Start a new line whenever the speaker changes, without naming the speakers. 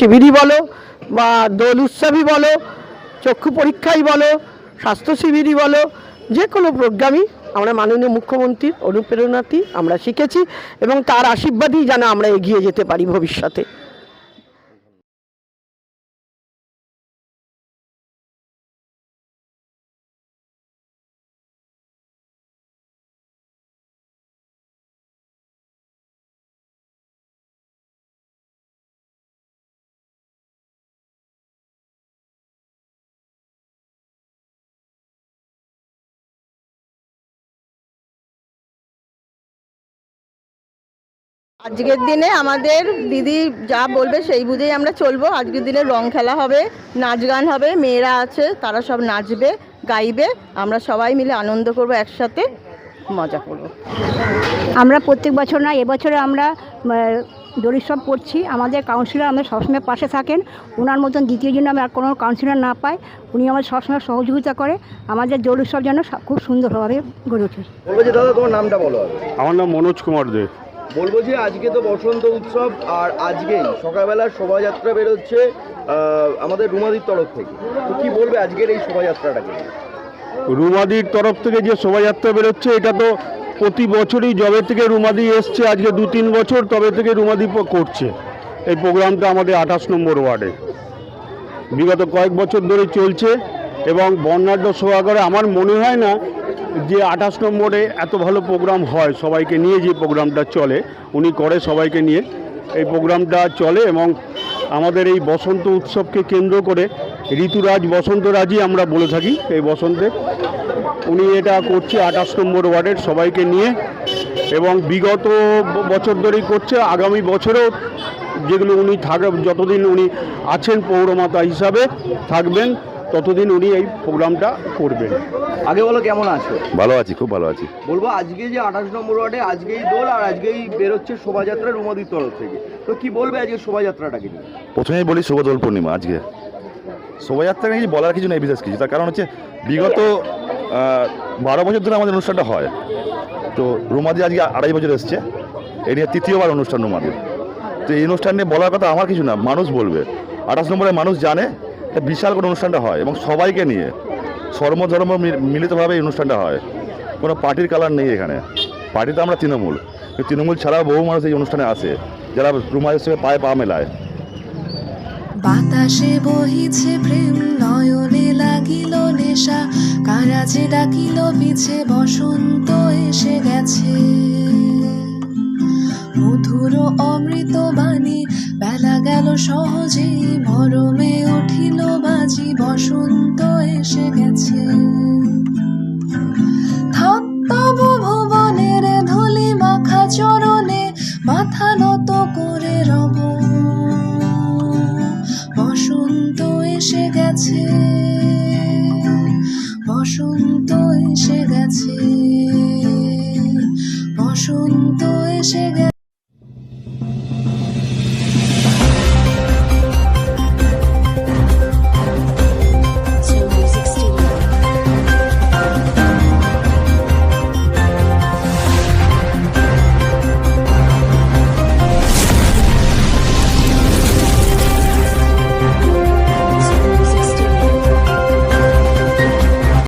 শিবিরই বলো বা দোল উৎসবই বলো, চক্ষু পরীক্ষাই বলো, স্বাস্থ্য শিবিরই বলো, যে কোনো প্রোগ্রামই আমরা মাননীয় মুখ্যমন্ত্রীর অনুপ্রেরণাতেই আমরা শিখেছি এবং তার আশীর্বাদই যেন আমরা এগিয়ে যেতে পারি ভবিষ্যতে।
আজকের দিনে আমাদের দিদি যা বলবে সেই বুঝেই আমরা চলবো। আজকের দিনে রং খেলা হবে নাচ গান হবে মেয়েরা আছে তারা সব নাচবে গাইবে। আমরা সবাই মিলে আনন্দ করব একসাথে মজা করব।
আমরা প্রত্যেক বছর না এবছরে আমরা দরিসব পড়ছি আমাদের কাউন্সিলর আমাদের সবসময় পাশে থাকেন। ওনার মতন দ্বিতীয় জন্য আমরা আর কোনো কাউন্সিলর না পাই। উনি আমাদের সবসময় সহযোগিতা করে। আমাদের দোল উৎসব যেন সব- খুব সুন্দরভাবে গড়ে ওঠে
বলব যে দাদা তোমার নামটা বলো আগে।
আমার নাম মনোজ কুমার দে।
বলব যে আজকে তো বসন্ত উৎসব আর আজকেই সকালবেলা শোভাযাত্রা বেরোচ্ছে আমাদের রুমাদির তরফ থেকে। তো কি বলবে আজকের এই শোভাযাত্রাটাকে
রুমাদির তরফ থেকে যে শোভাযাত্রা বেরোচ্ছে, এটা তো প্রতি বছরই জবে থেকে রুমাদি এসছে, আজকে দু তিন বছর তবে থেকে রুমাদি করছে। এই প্রোগ্রামটা আমাদের আঠাশ নম্বর ওয়ার্ডে। বিগত কয়েক বছর ধরে চলছে এবং বর্ণাঢ্য সভা করে আমার মনে হয় না যে আঠাশ নম্বরে এত ভালো প্রোগ্রাম হয়, সবাইকে নিয়ে যে প্রোগ্রামটা চলে, উনি করে সবাইকে নিয়ে। এই প্রোগ্রামটা চলে এবং আমাদের এই বসন্ত উৎসবকে কেন্দ্র করে ঋতুরাজ বসন্তরাজই আমরা বলে থাকি এই বসন্তে। উনি এটা করছে আঠাশ নম্বর ওয়ার্ডের সবাইকে নিয়ে এবং বিগত বছর ধরেই করছে। আগামী বছরেও যেগুলো উনি থাক, যতদিন উনি আছেন পৌরমাতা হিসাবে থাকবেন ততদিন উনি এই প্রোগ্রামটা করবেন।
আগে বলো কেমন আছো?
ভালো আছি খুব ভালো আছি।
বলব আজকে যে আঠাশ নম্বর ওয়ার্ডে আজকেই দোল আর আজকেই বেরোচ্ছে শোভাযাত্রা রুমাদির তরফ থেকে। তো কি বলবে আজকে শোভাযাত্রাটাকে নিয়ে?
প্রথমেই বলি শুভ দোল পূর্ণিমা আজকে। শোভাযাত্রা নিয়ে কিছু বলার কিছু নেই বিশেষ কিছু। তার কারণ হচ্ছে বিগত বারো বছর ধরে আমাদের অনুষ্ঠানটা হয়। তো রুমাদি আজকে আড়াই বছর এসছে। নিয়ে তৃতীয়বার অনুষ্ঠান রুমাদির। তো এই অনুষ্ঠান নিয়ে বলার কথা আমার কিছু না মানুষ বলবে। আঠাশ নম্বরে মানুষ জানে এটা বিশাল করে অনুষ্ঠানটা হয় এবং সবাইকে নিয়ে, সর্বধর্ম মিলিতভাবে এই অনুষ্ঠানটা হয়। কোনো পার্টির কালার নেই এখানে। পার্টি তো আমরা তৃণমূল। তৃণমূল ছাড়াও বহু মানুষ এই অনুষ্ঠানে আসে, যারা রুমাদের সঙ্গে পায়ে পা মেলায়।
বাতাসে বহিছে প্রেম, নয়নে লাগিল নেশা। কারাজে ডাকিল, পিছে বসন্ত এসে গেছে। মধুর অমৃত বাণী, বেলা গেল সহজেই, মরমে বাজি বসন্ত এসে গেছে। থাক ভুবনের ধুলি মাখা চরণে, মাথা নত করে রব। বসন্ত এসে গেছে, বসন্ত এসে গেছে, বসন্ত এসে গেছে।